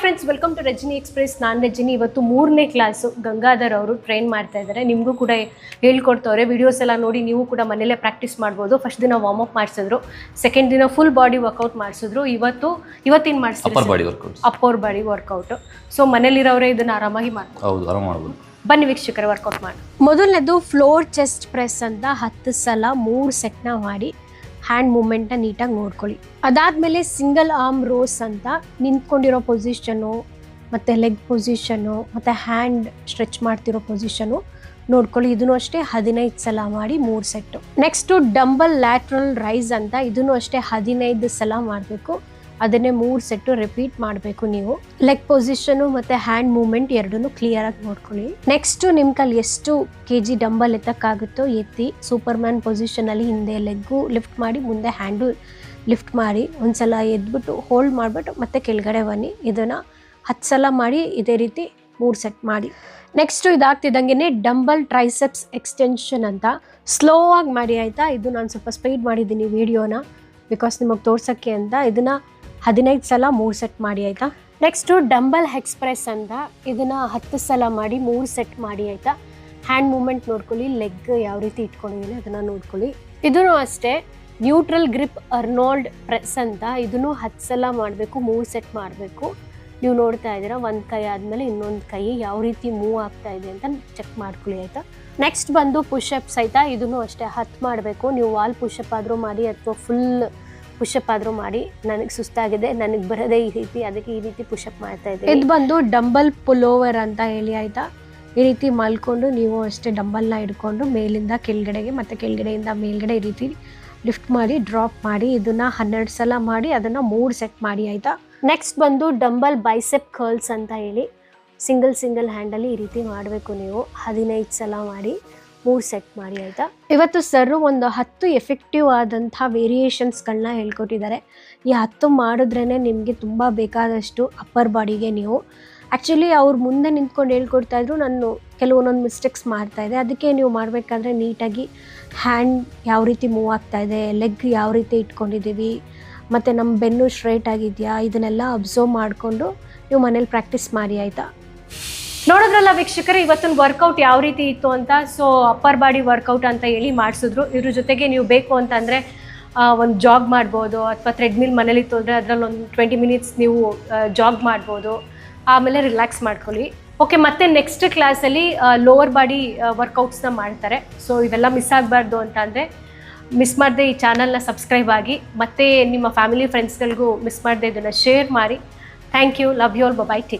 Friends welcome to Rajani express ನಾನು ರಜನಿ ಇವತ್ತು ಮೂರನೇ ಕ್ಲಾಸು ಗಂಗಾಧರ್ ಅವರು ಟ್ರೈನ್ ಮಾಡ್ತಾ ಇದ್ದಾರೆ. ನಿಮಗೂ ಕೂಡ ಹೇಳ್ಕೊಡ್ತವ್ರೆ. ವಿಡಿಯೋಸ್ ಎಲ್ಲ ನೋಡಿ ನೀವು ಕೂಡ ಮನೇಲೇ ಪ್ರಾಕ್ಟೀಸ್ ಮಾಡ್ಬೋದು. ಫಸ್ಟ್ ದಿನ ವಾರ್ಮ್ ಅಪ್ ಮಾಡಿಸಿದ್ರು. ಸೆಕೆಂಡ್ ದಿನ ಫುಲ್ ಬಾಡಿ ವರ್ಕೌಟ್ ಮಾಡಿಸಿದ್ರು. ಇವತ್ತು ಇವತ್ತೇನು ಅಪ್ಪರ್ ಮಾಡಿಸ್ತಾರೆ body workout upper body workout so ಮನೇಲಿರೋರೆ ಇದನ್ನು ಆರಾಮಾಗಿ ಮಾಡ್ಬೋದು. ಬನ್ನಿ ವೀಕ್ಷಕರ ವರ್ಕೌಟ್ ಮಾಡಿ. ಮೊದಲನೇದು ಫ್ಲೋರ್ ಚೆಸ್ಟ್ ಪ್ರೆಸ್ ಅಂತ ಹತ್ತು ಸಲ ಮೂರು ಸೆಟ್ನ ಮಾಡಿ ಹ್ಯಾಂಡ್ ಮೂಮೆಂಟ್ನ ನೀಟಾಗಿ ನೋಡ್ಕೊಳ್ಳಿ. ಅದಾದಮೇಲೆ ಸಿಂಗಲ್ ಆರ್ಮ್ ರೋಸ್ ಅಂತ ನಿಂತ್ಕೊಂಡಿರೋ ಪೊಸಿಷನು ಮತ್ತು ಲೆಗ್ ಪೊಸಿಷನು ಮತ್ತು ಹ್ಯಾಂಡ್ ಸ್ಟ್ರೆಚ್ ಮಾಡ್ತಿರೋ ಪೊಸಿಷನು ನೋಡ್ಕೊಳ್ಳಿ. ಇದನ್ನು ಅಷ್ಟೇ ಹದಿನೈದು ಸಲ ಮಾಡಿ ಮೂರು set next dumbbell lateral raise ಅಂತ ಇದನ್ನು ಅಷ್ಟೇ ಹದಿನೈದು ಸಲ ಮಾಡಬೇಕು. ಅದನ್ನೇ ಮೂರು ಸೆಟ್ಟು ರಿಪೀಟ್ ಮಾಡಬೇಕು ನೀವು. ಲೆಗ್ ಪೊಸಿಷನು ಮತ್ತು ಹ್ಯಾಂಡ್ ಮೂಮೆಂಟ್ ಎರಡನ್ನೂ ಕ್ಲಿಯರಾಗಿ ನೋಡ್ಕೊಳ್ಳಿ. ನೆಕ್ಸ್ಟು ನಿಮ್ಮ ಕಲ್ಲಿ ಎಷ್ಟು ಕೆ ಜಿ ಡಂಬಲ್ ಎತ್ತಕ್ಕಾಗುತ್ತೋ ಎತ್ತಿ ಸೂಪರ್ ಮ್ಯಾನ್ ಪೊಸಿಷನಲ್ಲಿ ಹಿಂದೆ ಲೆಗ್ಗು ಲಿಫ್ಟ್ ಮಾಡಿ ಮುಂದೆ ಹ್ಯಾಂಡು ಲಿಫ್ಟ್ ಮಾಡಿ ಒಂದ್ಸಲ ಎದ್ಬಿಟ್ಟು ಹೋಲ್ಡ್ ಮಾಡಿಬಿಟ್ಟು ಮತ್ತೆ ಕೆಳಗಡೆ ಬನ್ನಿ. ಇದನ್ನು ಹತ್ತು ಸಲ ಮಾಡಿ ಇದೇ ರೀತಿ ಮೂರು ಸೆಟ್ ಮಾಡಿ. ನೆಕ್ಸ್ಟು ಇದಾಗ್ತಿದ್ದಂಗೆ ಡಂಬಲ್ ಟ್ರೈಸೆಪ್ಸ್ ಎಕ್ಸ್ಟೆನ್ಷನ್ ಅಂತ. ಸ್ಲೋ ಆಗಿ ಮಾಡಿ ಆಯಿತಾ? ಇದು ನಾನು ಸ್ವಲ್ಪ ಸ್ಪೀಡ್ ಮಾಡಿದ್ದೀನಿ ವಿಡಿಯೋನ ಬಿಕಾಸ್ ನಿಮಗೆ ತೋರ್ಸೋಕ್ಕೆ ಅಂತ. ಇದನ್ನು ಹದಿನೈದು ಸಲ ಮೂರು ಸೆಟ್ ಮಾಡಿ ಆಯಿತಾ? ನೆಕ್ಸ್ಟು ಡಂಬಲ್ ಎಕ್ಸ್ಪ್ರೆಸ್ ಅಂತ ಇದನ್ನು ಹತ್ತು ಸಲ ಮಾಡಿ ಮೂರು ಸೆಟ್ ಮಾಡಿ ಆಯಿತಾ? ಹ್ಯಾಂಡ್ ಮೂಮೆಂಟ್ ನೋಡ್ಕೊಳ್ಳಿ ಲೆಗ್ ಯಾವ ರೀತಿ ಇಟ್ಕೊಂಡಿದ್ದೀನಿ ಅದನ್ನು ನೋಡ್ಕೊಳ್ಳಿ. ಇದೂ ಅಷ್ಟೇ ನ್ಯೂಟ್ರಲ್ ಗ್ರಿಪ್ ಅರ್ನೋಲ್ಡ್ ಪ್ರೆಸ್ ಅಂತ, ಇದನ್ನು ಹತ್ತು ಸಲ ಮಾಡಬೇಕು, ಮೂರು ಸೆಟ್ ಮಾಡಬೇಕು. ನೀವು ನೋಡ್ತಾ ಇದ್ದೀರಾ, ಒಂದು ಕೈ ಆದಮೇಲೆ ಇನ್ನೊಂದು ಕೈ ಯಾವ ರೀತಿ ಮೂವ್ ಆಗ್ತಾ ಇದೆ ಅಂತ ಚೆಕ್ ಮಾಡ್ಕೊಳ್ಳಿ ಆಯಿತಾ? ನೆಕ್ಸ್ಟ್ ಬಂದು ಪುಷಪ್ಸ್ ಆಯಿತಾ? ಇದನ್ನು ಅಷ್ಟೇ ಹತ್ತು ಮಾಡಬೇಕು. ನೀವು ವಾಲ್ ಪುಷಪ್ ಆದರೂ ಮಾಡಿ ಅಥವಾ ಫುಲ್ ಪುಷಪ್ ಆದರೂ ಮಾಡಿ ನನಗೆ ಸುಸ್ತಾಗಿದೆ ನನಗೆ ಬರೋದೇ ಈ ರೀತಿ ಅದಕ್ಕೆ ಈ ರೀತಿ ಪುಷಪ್ ಮಾಡ್ತಾ ಇದ್ದೀನಿ ಇದು ಬಂದು ಡಂಬಲ್ ಪುಲೋವರ್ ಅಂತ ಹೇಳಿ ಆಯಿತಾ? ಈ ರೀತಿ ಮಲ್ಕೊಂಡು ನೀವು ಅಷ್ಟೇ ಡಂಬಲ್ನ ಹಿಡ್ಕೊಂಡು ಮೇಲಿಂದ ಕೆಳಗಡೆಗೆ ಮತ್ತು ಕೆಳಗಡೆಯಿಂದ ಮೇಲ್ಗಡೆ ಈ ರೀತಿ ಲಿಫ್ಟ್ ಮಾಡಿ ಡ್ರಾಪ್ ಮಾಡಿ ಇದನ್ನ ಹನ್ನೆರಡು ಸಲ ಮಾಡಿ ಅದನ್ನು ಮೂರು ಸೆಟ್ ಮಾಡಿ ಆಯಿತಾ? ನೆಕ್ಸ್ಟ್ ಬಂದು ಡಂಬಲ್ ಬೈಸೆಪ್ ಕರ್ಲ್ಸ್ ಅಂತ ಹೇಳಿ ಸಿಂಗಲ್ ಸಿಂಗಲ್ ಹ್ಯಾಂಡಲ್ಲಿ ಈ ರೀತಿ ಮಾಡಬೇಕು ನೀವು. ಹದಿನೈದು ಸಲ ಮಾಡಿ. ಮೂರು ಸೆಟ್ ಮಾಡಿ ಆಯಿತಾ? ಇವತ್ತು ಸರ್ ಒಂದು ಹತ್ತು ಎಫೆಕ್ಟಿವ್ ಆದಂಥ ವೇರಿಯೇಷನ್ಸ್ಗಳನ್ನ ಹೇಳ್ಕೊಟ್ಟಿದ್ದಾರೆ. ಈ ಹತ್ತು ಮಾಡಿದ್ರೇ ನಿಮಗೆ ತುಂಬ ಬೇಕಾದಷ್ಟು ಅಪ್ಪರ್ ಬಾಡಿಗೆ ನೀವು. ಆ್ಯಕ್ಚುಲಿ ಅವ್ರು ಮುಂದೆ ನಿಂತ್ಕೊಂಡು ಹೇಳ್ಕೊಡ್ತಾ ಇದ್ರು, ನಾನು ಕೆಲವೊಂದೊಂದು ಮಿಸ್ಟೇಕ್ಸ್ ಮಾಡ್ತಾ ಇದೆ ಅದಕ್ಕೆ ನೀವು ಮಾಡಬೇಕಾದ್ರೆ ನೀಟಾಗಿ ಹ್ಯಾಂಡ್ ಯಾವ ರೀತಿ ಮೂವ್ ಆಗ್ತಾ ಇದೆ ಲೆಗ್ ಯಾವ ರೀತಿ ಇಟ್ಕೊಂಡಿದ್ದೀವಿ, ಮತ್ತು ನಮ್ಮ ಬೆನ್ನು ಸ್ಟ್ರೈಟ್ ಆಗಿದೆಯಾ, ಇದನ್ನೆಲ್ಲ ಅಬ್ಸರ್ವ್ ಮಾಡಿಕೊಂಡು ನೀವು ಮನೇಲಿ ಪ್ರಾಕ್ಟೀಸ್ ಮಾಡಿ ಆಯಿತಾ? ನೋಡಿದ್ರಲ್ಲ ವೀಕ್ಷಕರು ಇವತ್ತಿನ ವರ್ಕೌಟ್ ಯಾವ ರೀತಿ ಇತ್ತು ಅಂತ ಸೊ ಅಪ್ಪರ್ ಬಾಡಿ ವರ್ಕೌಟ್ ಅಂತ ಹೇಳಿ ಮಾಡಿಸಿದ್ರು. ಇದ್ರ ಜೊತೆಗೆ ನೀವು ಬೇಕು ಅಂತಂದರೆ ಒಂದು ಜಾಗ್ ಮಾಡ್ಬೋದು, ಅಥವಾ ಥ್ರೆಡ್ಮಿಲ್ ಮನೇಲಿ ಇತ್ತು ಅಂದರೆ ಅದರಲ್ಲಿ ಒಂದು ಟ್ವೆಂಟಿ ಮಿನಿಟ್ಸ್ ನೀವು ಜಾಗ್ ಮಾಡ್ಬೋದು. ಆಮೇಲೆ ರಿಲ್ಯಾಕ್ಸ್ ಮಾಡ್ಕೊಳ್ಳಿ. ಓಕೆ ಮತ್ತೆ ನೆಕ್ಸ್ಟ್ ಕ್ಲಾಸಲ್ಲಿ ಲೋವರ್ ಬಾಡಿ ವರ್ಕೌಟ್ಸ್ನ ಮಾಡ್ತಾರೆ. ಸೊ ಇವೆಲ್ಲ ಮಿಸ್ ಆಗಬಾರ್ದು ಅಂತ ಮಿಸ್ ಮಾಡದೆ ಈ ಚಾನಲ್ನ ಸಬ್ಸ್ಕ್ರೈಬ್ ಆಗಿ, ಮತ್ತು ನಿಮ್ಮ ಫ್ಯಾಮಿಲಿ ಫ್ರೆಂಡ್ಸ್ಗಳಿಗೂ ಮಿಸ್ ಮಾಡದೆ ಇದನ್ನು ಶೇರ್ ಮಾಡಿ. Thank you love you all bye take